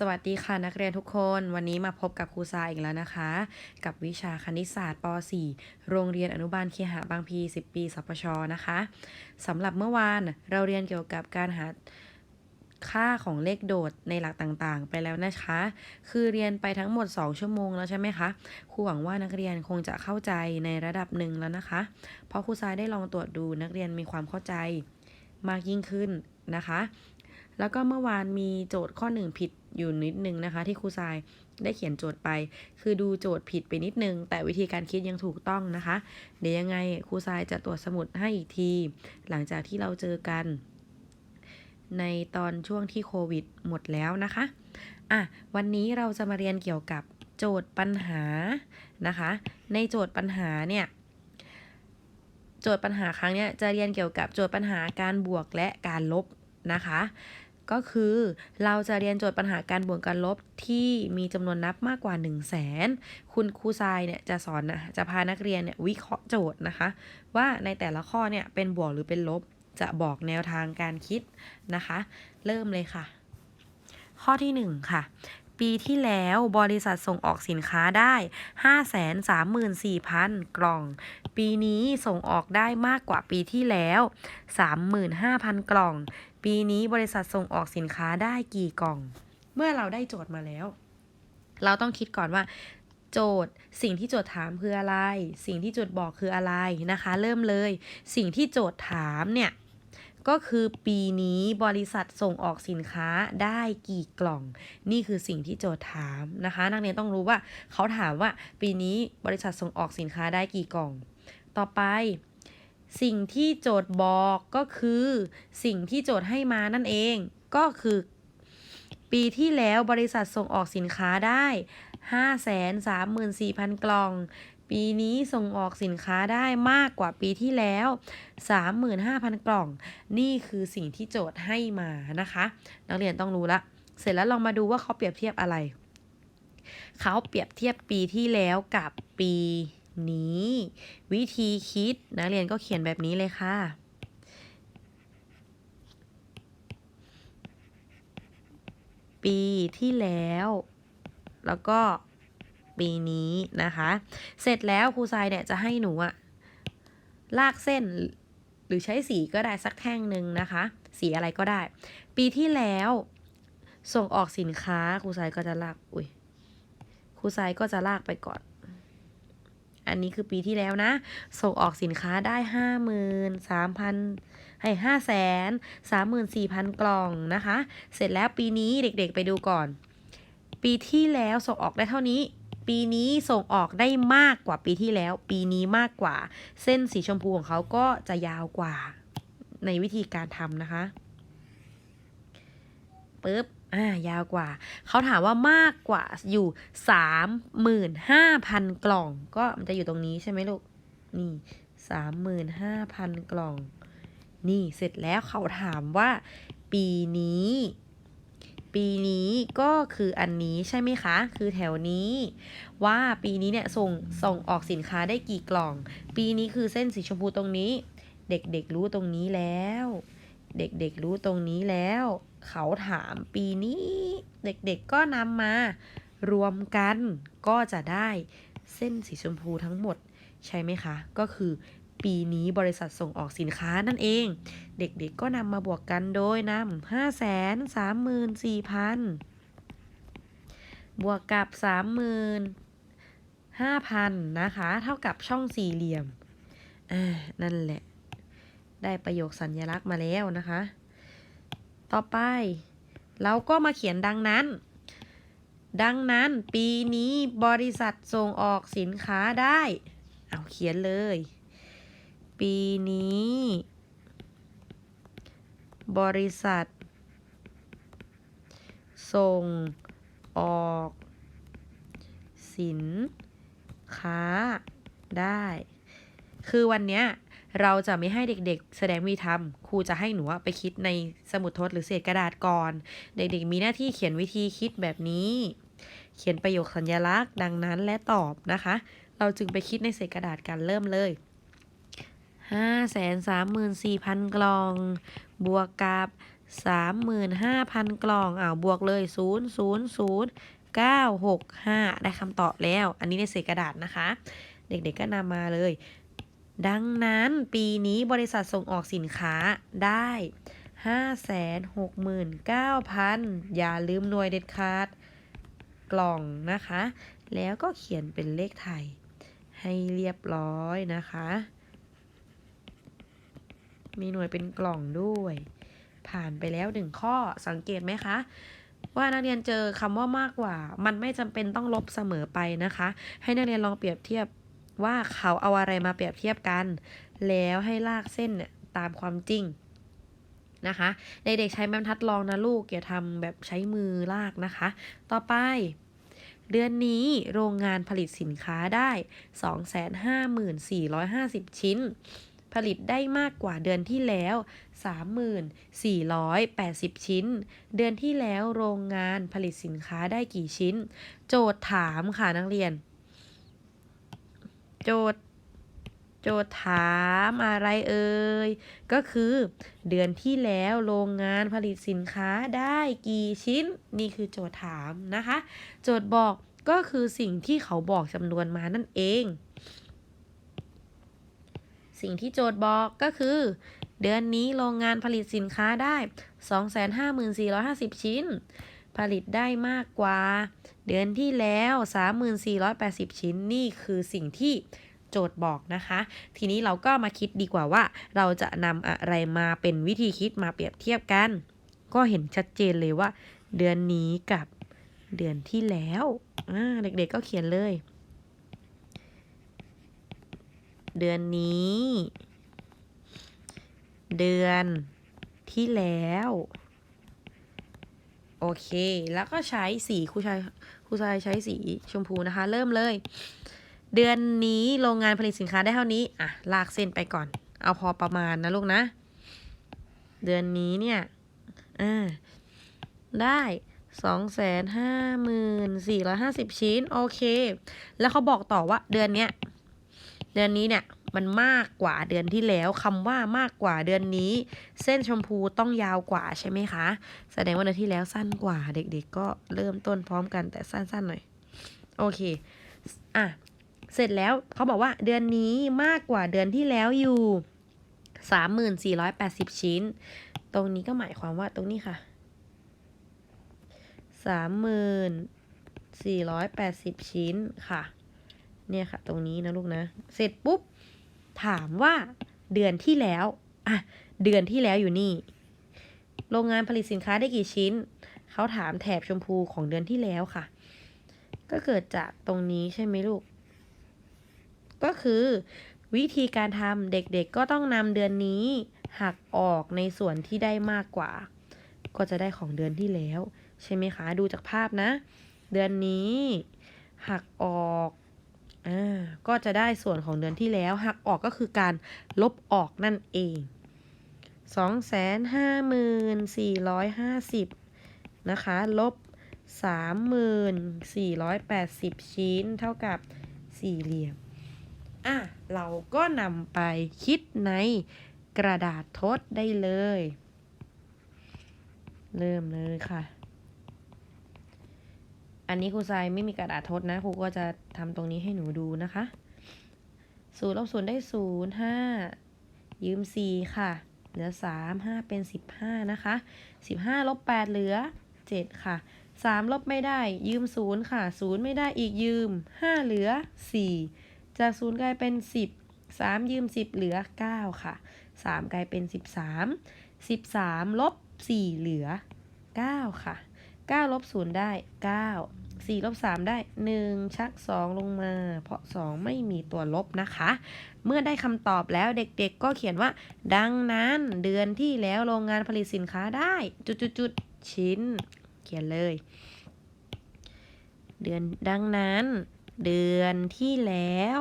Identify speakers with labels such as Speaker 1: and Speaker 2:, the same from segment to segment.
Speaker 1: สวัสดีค่ะนักเรียนทุกคนวันนี้มาพบกับครูซาอีกแล้วนะคะ กับวิชาคณิตศาสตร์ป .4 โรงเรียนอนุบาลเคหะบางพี 10 ปีสปชนะคะสำหรับเมื่อวานเราเรียนเกี่ยวกับการหาค่าของเลขโดดในหลักต่างๆ ไปแล้วนะคะ คือเรียนไปทั้งหมด 2 ชั่วโมงแล้วใช่ไหมคะครูหวังว่านักเรียนคงจะเข้าใจในระดับหนึ่งแล้วนะคะ เพราะครูซายได้ลองตรวจดูนักเรียนมีความเข้าใจมากยิ่งขึ้นนะคะ แล้วก็เมื่อวานมีโจทย์ข้อหนึ่งผิดอยู่นิดนึงนะคะ ที่ครูทรายได้เขียนโจทย์ไป คือดูโจทย์ผิดไปนิดนึง แต่วิธีการคิดยังถูกต้องนะคะ เดี๋ยวยังไงครูทรายจะตรวจสมุดให้อีกที หลังจากที่เราเจอกัน ในตอนช่วงที่โควิดหมดแล้วนะคะอะวันนี้เราจะมาเรียนเกี่ยวกับโจทย์ปัญหานะคะ ในโจทย์ปัญหาเนี่ยโจทย์ปัญหาครั้งนี้จะเรียนเกี่ยวกับโจทย์ปัญหาการบวกและการลบนะคะ ก็คือเราจะเรียนโจทย์ปัญหาการบวกการลบที่มีจำนวนนับมากกว่า 1 0 0 0 0แสนคุณครูทรายเนี่ยจะสอนนะจะพานักเรียนเนี่ยวิเคราะห์โจทย์นะคะ ว่าในแต่ละข้อเนี่ยเป็นบวกหรือเป็นลบจะบอกแนวทางการคิดนะคะ เริ่มเลยค่ะ ข้อที่ 1 ค่ะปีที่แล้วบริษัทส่งออกสินค้าได้ 534,000 กล่อง ปีนี้ส่งออกได้มากกว่าปีที่แล้ว 35,000 กล่อง ปีนี้บริษัทส่งออกสินค้าได้กี่กล่อง เมื่อเราได้โจทย์มาแล้ว เราต้องคิดก่อนว่า โจทย์ สิ่งที่โจทย์ถามคืออะไร สิ่งที่โจทย์บอกคืออะไรนะคะ เริ่มเลย สิ่งที่โจทย์ถามเนี่ยก็คือปีนี้บริษัทส่งออกสินค้าได้กี่กล่อง นี่คือสิ่งที่โจทย์ถามนะคะ นักเรียนต้องรู้ว่าเขาถามว่าปีนี้บริษัทส่งออกสินค้าได้กี่กล่อง ต่อไป สิ่งที่โจทย์บอกก็คือสิ่งที่โจทย์ให้มานั่นเอง ก็คือ ปีที่แล้วบริษัทส่งออกสินค้าได้ 534,000 กล่อง ปีนี้ส่งออกสินค้าได้มากกว่าปีที่แล้ว 35,000 กล่อง นี่คือสิ่งที่โจทย์ให้มานะคะ นักเรียนต้องรู้ละ เสร็จแล้วลองมาดูว่าเขาเปรียบเทียบอะไร เขาเปรียบเทียบปีที่แล้วกับปี นี้ วิธีคิดนักเรียนก็เขียนแบบนี้เลยค่ะ ปีที่แล้ว แล้วก็ปีนี้นะคะ เสร็จแล้วครูทรายเนี่ยจะให้หนูอะลากเส้นหรือใช้สีก็ได้สักแท่งหนึ่งนะคะ สีอะไรก็ได้ ปีที่แล้วส่งออกสินค้าครูทรายก็จะลากอุ้ยครูทรายก็จะลากไปก่อน อันนี้คือปีที่แล้วนะ ส่งออกสินค้าได้ห้าหมื่นสามพันให้ห้าแสนสามหมื่นสี่พันกล่องนะคะ เสร็จแล้วปีนี้เด็กๆไปดูก่อน ปีที่แล้วส่งออกได้เท่านี้ ปีนี้ส่งออกได้มากกว่าปีที่แล้ว ปีนี้มากกว่า เส้นสีชมพูของเขาก็จะยาวกว่าในวิธีการทำนะคะปึ๊บ อ่ายาวกว่า เขาถามว่ามากกว่าอยู่สามหมื่นห้าพันกล่อง ก็มันจะอยู่ตรงนี้ใช่ไหมลูก นี่สามหมื่นห้าพันกล่อง นี่เสร็จแล้วเขาถามว่า ปีนี้ ปีนี้ก็คืออันนี้ใช่ไหมคะ คือแถวนี้ ว่าปีนี้เนี่ยส่งส่งออกสินค้าได้กี่กล่อง ปีนี้คือเส้นสีชมพูตรงนี้ เด็กๆรู้ตรงนี้แล้ว เด็กๆรู้ตรงนี้แล้ว เขาถามปีนี้เด็กๆก็นำมารวมกันก็จะได้เส้นสีชมพูทั้งหมดใช่ไหมคะ ก็คือปีนี้บริษัทส่งออกสินค้านั่นเอง เด็กๆก็นำมาบวกกันโดยนำห้าแสนสามหมื่นสี่พันบวกกับสามหมื่นห้าพันนะคะ เท่ากับช่องสี่เหลี่ยมอ่านั่นแหละ ได้ประโยคสัญญลักษณ์มาแล้วนะคะ ต่อไป เราก็มาเขียนดังนั้น ดังนั้นปีนี้บริษัทส่งออกสินค้าได้ เอาเขียนเลย ปีนี้ บริษัท ส่งออก สินค้าได้ คือวันเนี้ย เราจะไม่ให้เด็กๆ แสดงวิธีทำครูจะให้หนูไปคิดในสมุดทดหรือเศษกระดาษก่อน เด็กๆ มีหน้าที่เขียนวิธีคิดแบบนี้ เขียนประโยคสัญลักษณ์ดังนั้นและตอบนะคะ เราจึงไปคิดในเศษกระดาษกันเริ่มเลยห้าแสนสามหมื่นสี่พันกล่อง บวกกับ35,000กล่องอ้าวบวกเลย0 0 0 9 6 5ได้คำตอบแล้ว อันนี้ในเศษกระดาษนะคะ เด็กๆก็นำมาเลย ดังนั้นปีนี้บริษัทส่งออกสินค้าได้ 569,000 อย่าลืมหน่วยเด็ดขาด กล่องนะคะ แล้วก็เขียนเป็นเลขไทย ให้เรียบร้อยนะคะ มีหน่วยเป็นกล่องด้วย ผ่านไปแล้วหนึ่งข้อสังเกตไหมคะว่านักเรียนเจอคำว่ามากกว่า มันไม่จำเป็นต้องลบเสมอไปนะคะ ให้นักเรียนลองเปรียบเทียบ ว่าเขาเอาอะไรมาเปรียบเทียบกัน แล้วให้ลากเส้นเนี่ยตามความจริงนะคะในเด็กใช้แม่บรรทัดลองนะลูกอย่าทำแบบใช้มือลากนะคะ ต่อไป เดือนนี้โรงงานผลิตสินค้าได้ 254,450 ชิ้น ผลิตได้มากกว่าเดือนที่แล้ว 3,480 ชิ้น เดือนที่แล้วโรงงานผลิตสินค้าได้กี่ชิ้น โจทย์ถามค่ะนักเรียน โจทย์ โจทย์ถามอะไรเอ่ย ก็คือเดือนที่แล้วโรงงานผลิตสินค้าได้กี่ชิ้น นี่คือโจทย์ถามนะคะ โจทย์บอกก็คือสิ่งที่เขาบอกจำนวนมานั่นเอง สิ่งที่โจทย์บอกก็คือ เดือนนี้โรงงานผลิตสินค้าได้ 254,450 ชิ้น ผลิตได้มากกว่า เดือนที่แล้ว 3,480 ชิ้นนี่คือสิ่งที่โจทย์บอกนะคะ ทีนี้เราก็มาคิดดีกว่าว่า เราจะนำอะไรมาเป็นวิธีคิดมาเปรียบเทียบกัน ก็เห็นชัดเจนเลยว่า เดือนนี้กับเดือนที่แล้วเด็กๆก็เขียนเลย เดือนนี้ เดือนที่แล้ว โอเค แล้วก็ใช้สีครูชาย ครูชายใช้สีชมพูนะคะ เริ่มเลย เดือนนี้โรงงานผลิตสินค้าได้เท่านี้ อะ ลากเส้นไปก่อน เอาพอประมาณนะลูกนะ เดือนนี้เนี่ยอ่าได้สองแสนห้าหมื่นสี่ร้อยห้าสิบชิ้น โอเค แล้วเขาบอกต่อว่าเดือนเนี้ย เดือนนี้เนี่ย มันมากกว่าเดือนที่แล้วคำว่ามากกว่าเดือนนี้ เส้นชมพูต้องยาวกว่าใช่ไหมคะ แสดงว่าเดือนที่แล้วสั้นกว่าเด็ก ๆ ก็เริ่มต้นพร้อมกันแต่สั้นๆหน่อย โอเค อะ เสร็จแล้วเขาบอกว่าเดือนนี้มากกว่าเดือนที่แล้วอยู่ 3480 ชิ้น ตรงนี้ก็หมายความว่าตรงนี้ค่ะ 3480 ชิ้นค่ะ เนี่ยค่ะ ตรงนี้นะลูกนะ เสร็จปุ๊บ ถามว่าเดือนที่แล้วอะเดือนที่แล้วอยู่นี่ โรงงานผลิตสินค้าได้กี่ชิ้น เขาถามแถบชมพูของเดือนที่แล้วค่ะ ก็เกิดจากตรงนี้ใช่ไหมลูก ก็คือวิธีการทำเด็กๆก็ต้องนำเดือนนี้ หักออกในส่วนที่ได้มากกว่า ก็จะได้ของเดือนที่แล้ว ใช่ไหมคะ ดูจากภาพนะ เดือนนี้ หักออก อ่าก็จะได้ส่วนของเดือนที่แล้วหักออกก็คือการลบออกนั่นเอง2 5 4 5 0นะคะ ลบ3,480ชิ้นเท่ากับสี่เหลี่ยม อะ เราก็นำไปคิดในกระดาษทดได้เลย เริ่มเลยค่ะ อันนี้ครูทรายไม่มีกระดาษทดนะครูก็จะทำตรงนี้ให้หนูดูนะคะศูนย์ลบศูนย์ได้ศูนย์ห้ายืมสี่ค่ะ เหลือสามห้าเป็นสิบห้านะคะสิบห้าลบแปดเหลือเจ็ดค่ะสามลบไม่ได้ ยืมศูนย์ค่ะศูนย์ไม่ได้อีกยืมห้าเหลือสี่จากศูนย์กลายเป็นสิบสามยืมสิบเหลือเก้าค่ะสามกลายเป็นสิบสามสิบสามลบสี่เหลือเก้าค่ะ เก้าลบศูนย์ได้เก้าสี่ลบสามได้หนึ่งชักสองลงมา เพราะสองไม่มีตัวลบนะคะ เมื่อได้คำตอบแล้วเด็กๆก็เขียนว่า ดังนั้นเดือนที่แล้วโรงงานผลิตสินค้าได้ จุดๆๆ ชิ้น เขียนเลย เดือนดังนั้น เดือนที่แล้ว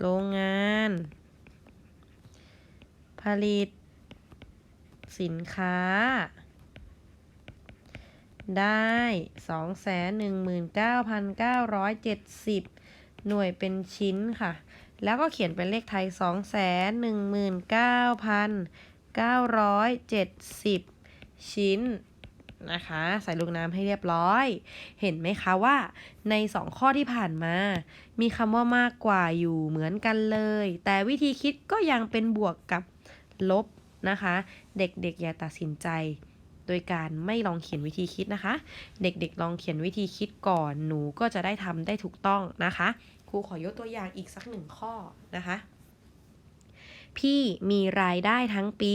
Speaker 1: โรงงาน ผลิต สินค้า ได้ 219,970 หน่วยเป็นชิ้นค่ะ แล้วก็เขียนเป็นเลขไทย 2 1 9 9 7 0 ชิ้นนะคะ ใส่ลูกน้ำให้เรียบร้อย เห็นไหมคะว่าใน 2 ข้อที่ผ่านมา มีคำว่ามากกว่าอยู่เหมือนกันเลย แต่วิธีคิดก็ยังเป็นบวกกับลบ นะคะ เด็กๆอย่าตัดสินใจ โดยการไม่ลองเขียนวิธีคิดนะคะ เด็กๆลองเขียนวิธีคิดก่อนหนูก็จะได้ทำได้ถูกต้องนะคะครูขอยกตัวอย่างอีกสักหนึ่งข้อนะคะพี่มีรายได้ทั้งปี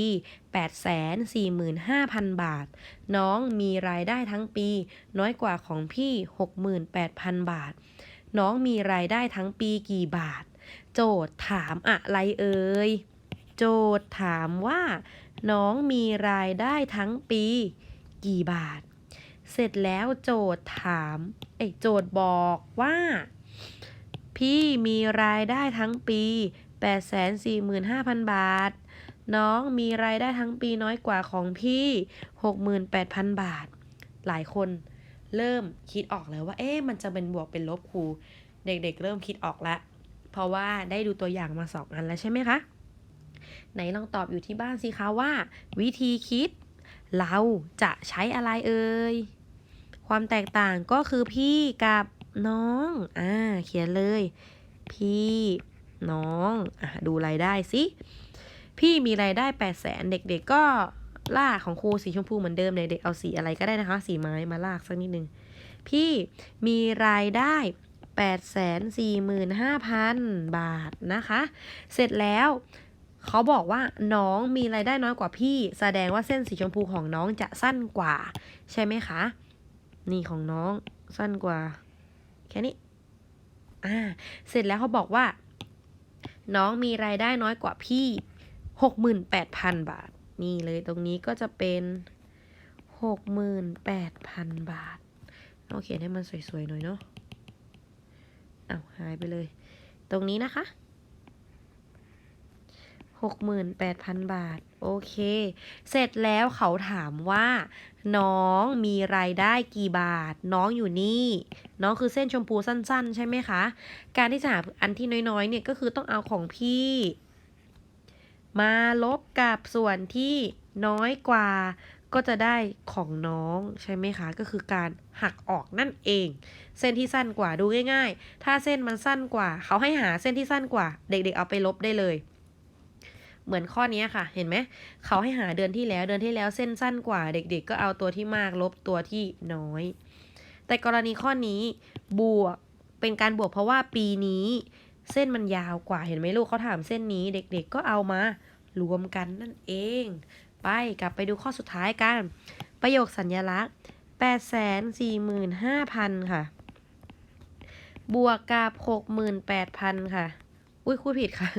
Speaker 1: 845,000 บาท น้องมีรายได้ทั้งปี น้อยกว่าของพี่ 68,000 บาท น้องมีรายได้ทั้งปีกี่บาท โจทย์ถามอะไรเอ่ย โจทย์ถามว่า น้องมีรายได้ทั้งปี กี่บาท เสร็จแล้วโจทย์ถามเอ้ยโจทย์บอกว่า พี่มีรายได้ทั้งปี 845,000 บาท น้องมีรายได้ทั้งปีน้อยกว่าของพี่ 68,000 บาท หลายคนเริ่มคิดออกแล้วว่า เอ๊ะมันจะเป็นบวกเป็นลบครู เด็กๆเริ่มคิดออกแล้ว เพราะว่าได้ดูตัวอย่างมาสองอันแล้วใช่ไหมคะ ไหนลองตอบอยู่ที่บ้านสิคะว่า วิธีคิด เราจะใช้อะไรเอ่ย ความแตกต่างก็คือพี่กับน้อง อ่า เขียนเลย พี่น้องอะดูรายได้สิ พี่มีรายได้8 0 0แสนเด็กๆก็ลากของครูสีชมพูเหมือนเดิมเด็กๆเอาสีอะไรก็ได้นะคะ สีไม้มาลากสักนิดนึง พี่มีรายได้845,000 บาทนะคะ เสร็จแล้ว เขาบอกว่าน้องมีรายได้น้อยกว่าพี่ แสดงว่าเส้นสีชมพูของน้องจะสั้นกว่า ใช่ไหมคะ นี่ของน้องสั้นกว่า แค่นี้อ่าเสร็จแล้วเขาบอกว่า น้องมีรายได้น้อยกว่าพี่68,000บาท นี่เลยตรงนี้ก็จะเป็น68,000บาทโอเคให้มันสวยๆหน่อยเนาะเอาหายไปเลย ตรงนี้นะคะ 68,000 บาท โอเค เสร็จแล้วเขาถามว่า น้องมีรายได้กี่บาท น้องอยู่นี่ น้องคือเส้นชมพูสั้น ๆ ใช่ไหมคะ การที่จะหาอันที่น้อยๆ เนี่ยก็คือต้องเอาของพี่ มาลบกับส่วนที่น้อยกว่า ก็จะได้ของน้องใช่ไหมคะ ก็คือการหักออกนั่นเอง เส้นที่สั้นกว่าดูง่าย ๆ ถ้าเส้นมันสั้นกว่า เขาให้หาเส้นที่สั้นกว่า เด็กๆ เอาไปลบได้เลย เหมือนข้อนี้ค่ะ เห็นไหม เขาให้หาเดือนที่แล้ว เดือนที่แล้วเส้นสั้นกว่า เด็กๆ ก็เอาตัวที่มากลบตัวที่น้อย แต่กรณีข้อนี้บวก เป็นการบวกเพราะว่าปีนี้ เส้นมันยาวกว่า เห็นไหมลูกเขาถามเส้นนี้ เด็กๆ ก็เอามารวมกันนั่นเอง ไปกลับไปดูข้อสุดท้ายกัน ประโยคสัญญลักษณ์ 845,000 ค่ะ บวกกับ 68,000 ค่ะ อุ้ยคูดผิดค่ะ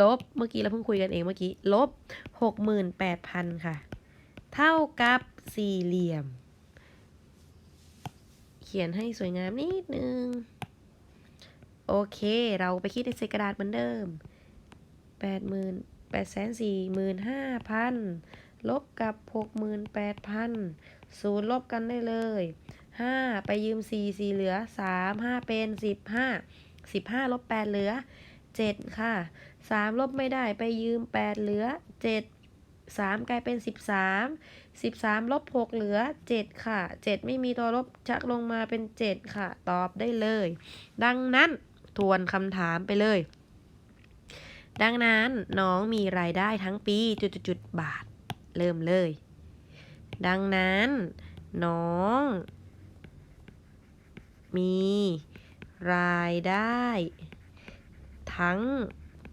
Speaker 1: ลบเมื่อกี้เราเพิ่งคุยกันเองเมื่อกี้ ลบ68,000ค่ะ เท่ากับสี่เหลี่ยม เขียนให้สวยงามนิดนึง โอเค เราไปคิดในใส่กระดาษเหมือนเดิมแปดหมื่นแปดแสนสี่หมื่นห้าพันลบกับหกหมื่นแปดพันศูนย์ลบกันได้เลยห้าไปยืมสี่สี่เหลือสามห้าเป็นสิบห้าสิบห้าลบแปดเหลือ เจ็ดค่ะสามลบไม่ได้ไปยืมแปดเหลือเจ็ดสามกลายเป็นสิบสามสิบสามลบหกเหลือเจ็ดค่ะเจ็ดไม่มีตัวลบชักลงมาเป็นเจ็ดค่ะ ตอบได้เลย ดังนั้นทวนคำถามไปเลย ดังนั้นน้องมีรายได้ทั้งปีจุดๆบาท เริ่มเลย ดังนั้นน้องมีรายได้ ทั้ง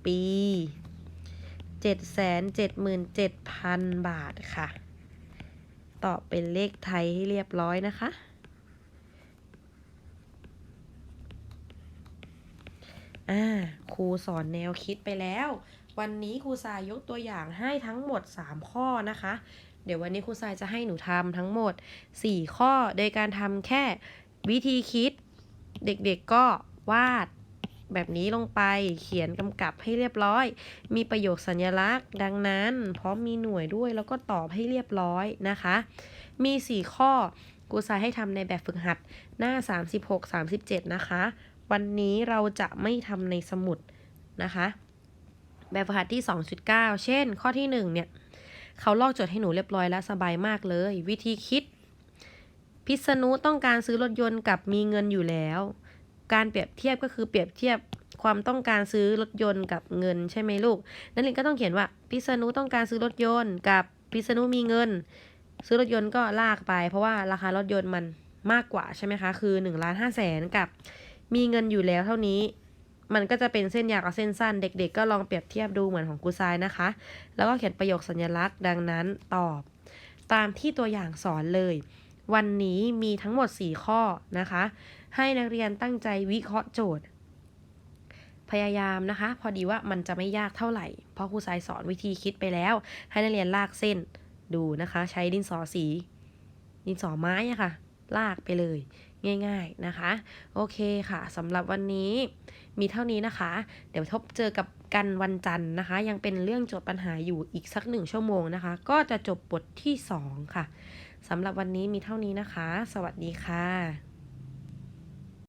Speaker 1: ปี 777,000 บาทค่ะตอบเป็นเลขไทยให้เรียบร้อยนะคะ อ่า ครูสอนแนวคิดไปแล้ว วันนี้ครูสายยกตัวอย่างให้ทั้งหมด 3 ข้อนะคะ เดี๋ยววันนี้ครูสายจะให้หนูทำทั้งหมด 4 ข้อ โดยการทำแค่วิธีคิด เด็กๆก็วาด แบบนี้ลงไป เขียนกำกับให้เรียบร้อย มีประโยคสัญลักษณ์ ดังนั้น พร้อมมีหน่วยด้วยแล้วก็ตอบให้เรียบร้อยนะคะ มี 4 ข้อครูสายให้ทำในแบบฝึกหัดหน้า 36-37 นะคะ วันนี้เราจะไม่ทำในสมุดนะคะ แบบฝึกหัดที่ 2.9 เช่น ข้อที่ 1 เนี่ยเขาลอกโจทย์ให้หนูเรียบร้อยแล้วสบายมากเลย วิธีคิด พิษณุต้องการซื้อรถยนต์กับมีเงินอยู่แล้ว การเปรียบเทียบก็คือเปรียบเทียบความต้องการซื้อรถยนต์กับเงินใช่ไหมลูก นักเรียนก็ต้องเขียนว่าพิษณุต้องการซื้อรถยนต์ กับพิษณุมีเงิน ซื้อรถยนต์ก็ลากไป เพราะว่าราคารถยนต์มันมากกว่าใช่ไหมคะ คือ1นึ่งล้านห้าแสนกับ มีเงินอยู่แล้วเท่านี้ มันก็จะเป็นเส้นยาวกับเส้นสั้น เด็ก ๆ ก็ลองเปรียบเทียบดูเหมือนของครูทรายนะคะ แล้วก็เขียนประโยคสัญลักษณ์ดังนั้นตอบ ตามที่ตัวอย่างสอนเลย วันนี้มีทั้งหมด 4 ข้อนะคะ ให้นักเรียนตั้งใจวิเคราะห์โจทย์ พยายามนะคะ พอดีว่ามันจะไม่ยากเท่าไหร่ เพราะครูทรายสอนวิธีคิดไปแล้ว ให้นักเรียนลากเส้นดูนะคะ ใช้ดินสอสี ดินสอไม้อะค่ะ ลากไปเลยง่ายๆนะคะ โอเคค่ะสำหรับวันนี้ มีเท่านี้นะคะ เดี๋ยวทบเจอกับกันวันจันทร์นะคะ ยังเป็นเรื่องโจทย์ปัญหาอยู่อีกสักหนึ่งชั่วโมงนะคะ ก็จะจบบทที่ 2 ค่ะสำหรับวันนี้มีเท่านี้นะคะ สวัสดีค่ะ